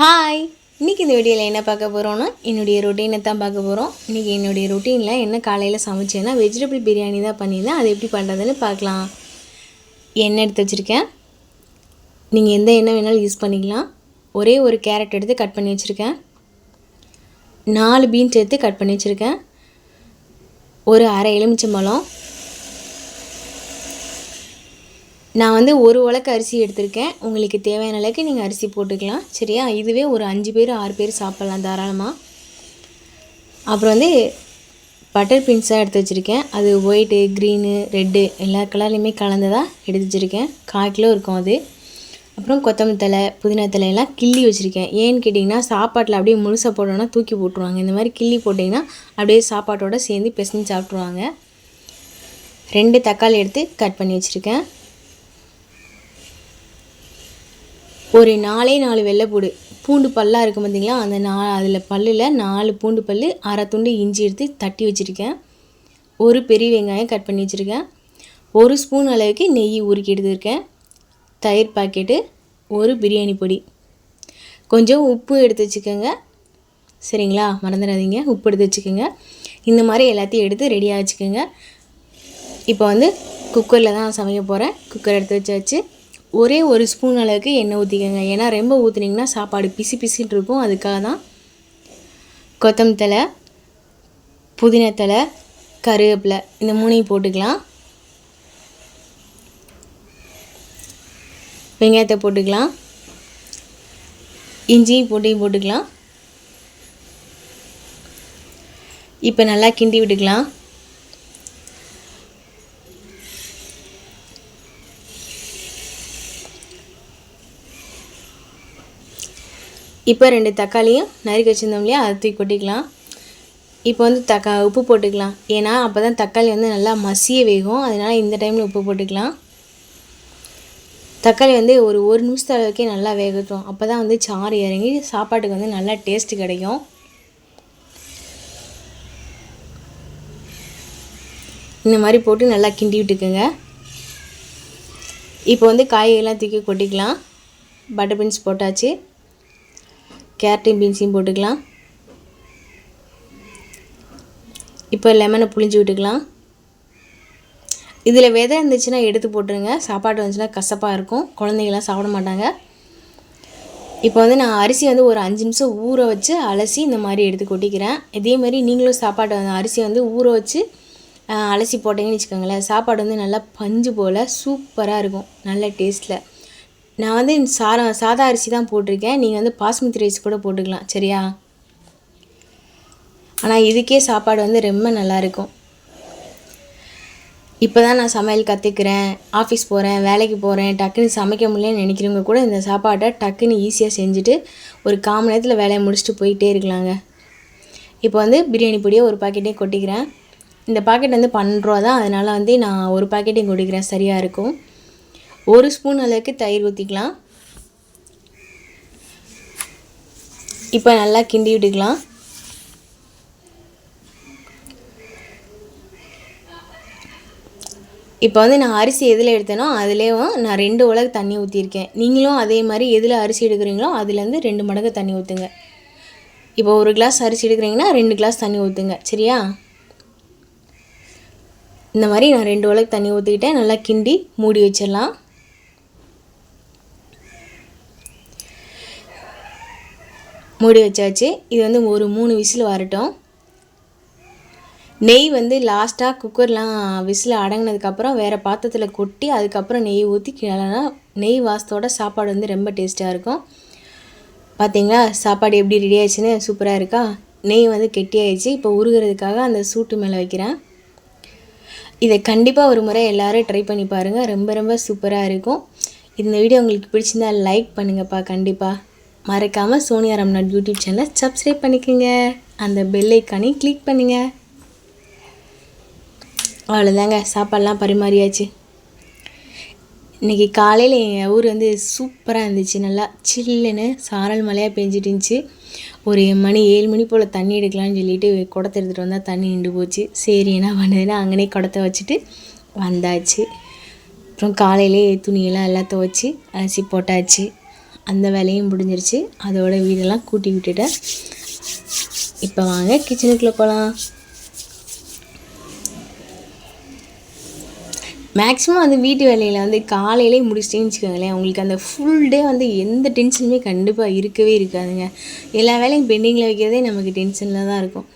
Hi இன்றைக்கி இந்த வீடியோவில் என்ன பார்க்க போகிறோன்னா என்னுடைய ரொட்டீனை தான் பார்க்க போகிறோம் இன்றைக்கி என்னுடைய ரொட்டீனில் என்ன காலையில் சமைச்சேன்னா வெஜிடபிள் பிரியாணி தான் பண்ணியிருந்தேன். அது எப்படி பண்ணுறதுன்னு பார்க்கலாம். எண்ணெய் எடுத்து வச்சுருக்கேன். நீங்கள் எந்த எண்ணெய் வேணாலும் யூஸ் பண்ணிக்கலாம். ஒரே ஒரு கேரட் எடுத்து கட் பண்ணி வச்சுருக்கேன். நாலு பீன்ஸ் எடுத்து கட் பண்ணி வச்சுருக்கேன். ஒரு அரை எலுமிச்சம்பழம். நான் வந்து ஒரு உலக்கு அரிசி எடுத்திருக்கேன். உங்களுக்கு தேவையான அளவுக்கு நீங்கள் அரிசி போட்டுக்கலாம். சரியா? இதுவே ஒரு அஞ்சு பேர் ஆறு பேர் சாப்பிட்லாம் தாராளமாக அப்புறம் வந்து பட்டர் பீன்ஸாக எடுத்து வச்சுருக்கேன். அது ஒயிட்டு க்ரீனு ரெட்டு எல்லா கலர்லேயுமே கலந்ததாக எடுத்து வச்சுருக்கேன். கால் கிலோ இருக்கும் அது. அப்புறம் கொத்தமல்லி தலை புதினா தலை எல்லாம் கிள்ளி வச்சுருக்கேன். ஏன்னு கேட்டிங்கன்னா சாப்பாட்டில் அப்படியே முழுசாக போட்டோன்னா தூக்கி போட்டுருவாங்க. இந்த மாதிரி கிள்ளி போட்டிங்கன்னா அப்படியே சாப்பாட்டோட சேர்ந்து பிசைஞ்சு சாப்பிட்ருவாங்க ரெண்டு தக்காளி எடுத்து கட் பண்ணி வச்சுருக்கேன். ஒரு நாலே நாலு வெள்ளைப்பூடு பூண்டு பல்லாக இருக்கும் பார்த்தீங்களா அந்த நா அதில் பல்லில் நாலு பூண்டு பல் அரை துண்டு இஞ்சி எடுத்து தட்டி வச்சுருக்கேன். ஒரு பெரிய வெங்காயம் கட் பண்ணி வச்சுருக்கேன். ஒரு ஸ்பூன் அளவுக்கு நெய் உருக்கி எடுத்துருக்கேன். தயிர் பாக்கெட்டு ஒரு பிரியாணி பொடி. கொஞ்சம் உப்பு எடுத்து வச்சுக்கோங்க. சரிங்களா? மறந்துடாதீங்க. உப்பு எடுத்து வச்சுக்கோங்க. இந்த மாதிரி எல்லாத்தையும் எடுத்து ரெடியாக வச்சுக்கோங்க. இப்போ வந்து குக்கரில் தான் சமைக்க போகிறேன் குக்கர் எடுத்து வச்சாச்சு. ஒரே ஒரு ஸ்பூன் அளவுக்கு எண்ணெய் ஊற்றிக்கோங்க ஏன்னா ரொம்ப ஊற்றுனீங்கன்னா சாப்பாடு பிசி பிசின்னு இருக்கும். அதுக்காக தான் கொத்தமல்லி தலை புதினா கருவேப்பிலை இந்த மூணையும் போட்டுக்கலாம். வெங்காயத்தை போட்டுக்கலாம். இஞ்சியும் போட்டையும் போட்டுக்கலாம். இப்போ நல்லா கிண்டி விட்டுக்கலாம். இப்போ ரெண்டு தக்காளியும் நறுக்கி வச்சுருந்தோம் இல்லையா? அதை தூக்கி கொட்டிக்கலாம். இப்போ வந்து தக்கா உப்பு போட்டுக்கலாம். ஏன்னா அப்போ தான் தக்காளி வந்து நல்லா மசிய வேகும். அதனால் இந்த டைமில் உப்பு போட்டுக்கலாம். தக்காளி வந்து ஒரு ஒரு நிமிஷத்து அளவுக்கே நல்லா வேகட்டும். அப்போ தான் வந்து சாறு இறங்கி சாப்பாட்டுக்கு வந்து நல்லா டேஸ்ட் கிடைக்கும். இந்த மாதிரி போட்டு நல்லா கிண்டி விட்டுக்குங்க. இப்போ வந்து காய்கறிலாம் தூக்கி கொட்டிக்கலாம். பட்டர் பீன்ஸ் போட்டாச்சு. கேரட்டையும் பீன்ஸையும் போட்டுக்கலாம். இப்போ லெமனை புளிஞ்சு விட்டுக்கலாம். இதில் விதை இருந்துச்சுன்னா எடுத்து போட்டுருங்க. சாப்பாடு வந்துச்சுன்னா கசப்பாக இருக்கும். குழந்தைங்களாம் சாப்பிட மாட்டாங்க. இப்போ வந்து நான் அரிசி வந்து ஒரு அஞ்சு நிமிஷம் ஊற வச்சு அலசி இந்த மாதிரி எடுத்து கொட்டிக்கிறேன். இதே மாதிரி நீங்களும் சாப்பாடு வந்து அரிசி வந்து ஊற வச்சு அலசி போட்டிங்கன்னு வச்சுக்கோங்களேன். சாப்பாடு வந்து நல்லா பஞ்சு போல் சூப்பராக இருக்கும். நல்ல டேஸ்ட்டில் நான் வந்து சாரா சாதா அரிசி தான் போட்டிருக்கேன். நீங்கள் வந்து பாஸ்மதி ரைஸ் கூட போட்டுக்கலாம் சரியா? ஆனால் இதுக்கே சாப்பாடு வந்து ரொம்ப நல்லாயிருக்கும் இப்போ தான் நான் சமையல் கற்றுக்கிறேன் ஆஃபீஸ் போகிறேன் வேலைக்கு போகிறேன் டக்குன்னு சமைக்க முடியலன்னு நினைக்கிறவங்க கூட இந்த சாப்பாட்டை டக்குன்னு ஈஸியாக செஞ்சுட்டு ஒரு கால் மணி நேரத்தில் வேலையை முடிச்சுட்டு போயிட்டே இருக்கலாங்க. இப்போ வந்து பிரியாணி பொடியை ஒரு பாக்கெட்டே கொட்டிக்கிறேன். இந்த பாக்கெட் வந்து பன்னெண்டு ரூபா தான் அதனால் வந்து நான் ஒரு பாக்கெட்டையும் கொட்டிக்கிறேன் சரியாக இருக்கும். ஒரு ஸ்பூன் அளவுக்கு தயிர் ஊற்றிக்கலாம் இப்போ நல்லா கிண்டி விட்டுக்கலாம். இப்போ வந்து நான் அரிசி எதில் எடுத்தேனோ அதுலேயும் நான் ரெண்டு உலக தண்ணி ஊற்றிருக்கேன் நீங்களும் அதே மாதிரி எதில் அரிசி எடுக்கிறீங்களோ அதுலேருந்து ரெண்டு மடங்கு தண்ணி ஊற்றுங்க இப்போ ஒரு கிளாஸ் அரிசி எடுக்கிறீங்கன்னா ரெண்டு கிளாஸ் தண்ணி ஊற்றுங்க சரியா? இந்த மாதிரி நான் ரெண்டு உலகு தண்ணி ஊற்றிக்கிட்டேன் நல்லா கிண்டி மூடி வச்சிடலாம். மூடி வச்சாச்சு. இது வந்து ஒரு மூணு விசில் வரட்டும். நெய் வந்து லாஸ்ட்டாக குக்கர்லாம் விசில் அடங்கினதுக்கப்புறம் வேறு பாத்திரத்தில் கொட்டி அதுக்கப்புறம் நெய் ஊற்றி கிளனா நெய் வாசத்தோட சாப்பாடு வந்து ரொம்ப டேஸ்ட்டாக இருக்கும். பார்த்தீங்களா சாப்பாடு எப்படி ரெடி ஆயிடுச்சுன்னு சூப்பராக இருக்கா? நெய் வந்து கெட்டியாயிடுச்சு இப்போ உருகிறதுக்காக அந்த சூட்டு மேலே வைக்கிறேன். இதை கண்டிப்பாக ஒரு முறை எல்லோரும் ட்ரை பண்ணி பாருங்கள் ரொம்ப ரொம்ப சூப்பராக இருக்கும். இந்த வீடியோ உங்களுக்கு பிடிச்சிருந்தா லைக் பண்ணுங்கப்பா. கண்டிப்பாக மறக்காமல் சோனியா ரம்நாட் யூடியூப் சேனலை சப்ஸ்கிரைப் பண்ணிக்கோங்க. அந்த பெல் கிளிக் பண்ணுங்கள் அவ்வளோதாங்க சாப்பாடெலாம் பரிமாறியாச்சு. இன்றைக்கி காலையில் எங்கள் ஊர் வந்து சூப்பராக இருந்துச்சு. நல்லா சில்லுன்னு சாரல் மழையாக பெஞ்சிட்டு இருந்துச்சு. ஒரு மணி ஏழு மணி போல் தண்ணி எடுக்கலாம்னு சொல்லிட்டு குடத்தை எடுத்துகிட்டு வந்தால் தண்ணி நின்று போச்சு. சரி என்ன பண்ணதுன்னா அங்கனே குடத்தை வச்சுட்டு வந்தாச்சு. அப்புறம் காலையிலே துணியெல்லாம் எல்லாம் துவச்சி அலசி போட்டாச்சு. அந்த வேலையும் முடிஞ்சிருச்சு. அதோட வீடெல்லாம் கூட்டி விட்டுட்டேன். இப்போ வாங்க கிச்சனுக்குள்ளே போகலாம் மேக்ஸிமம் வந்து வீட்டு வேலையில் வந்து காலையிலே முடிச்சிட்டேன்னு வச்சுக்கோங்களேன். உங்களுக்கு அந்த ஃபுல் டே வந்து எந்த டென்ஷனுமே கண்டிப்பாக இருக்கவே இருக்காதுங்க. எல்லா வேலையும் பெண்டிங்கில் வைக்கிறதே நமக்கு டென்ஷனில் தான் இருக்கும்.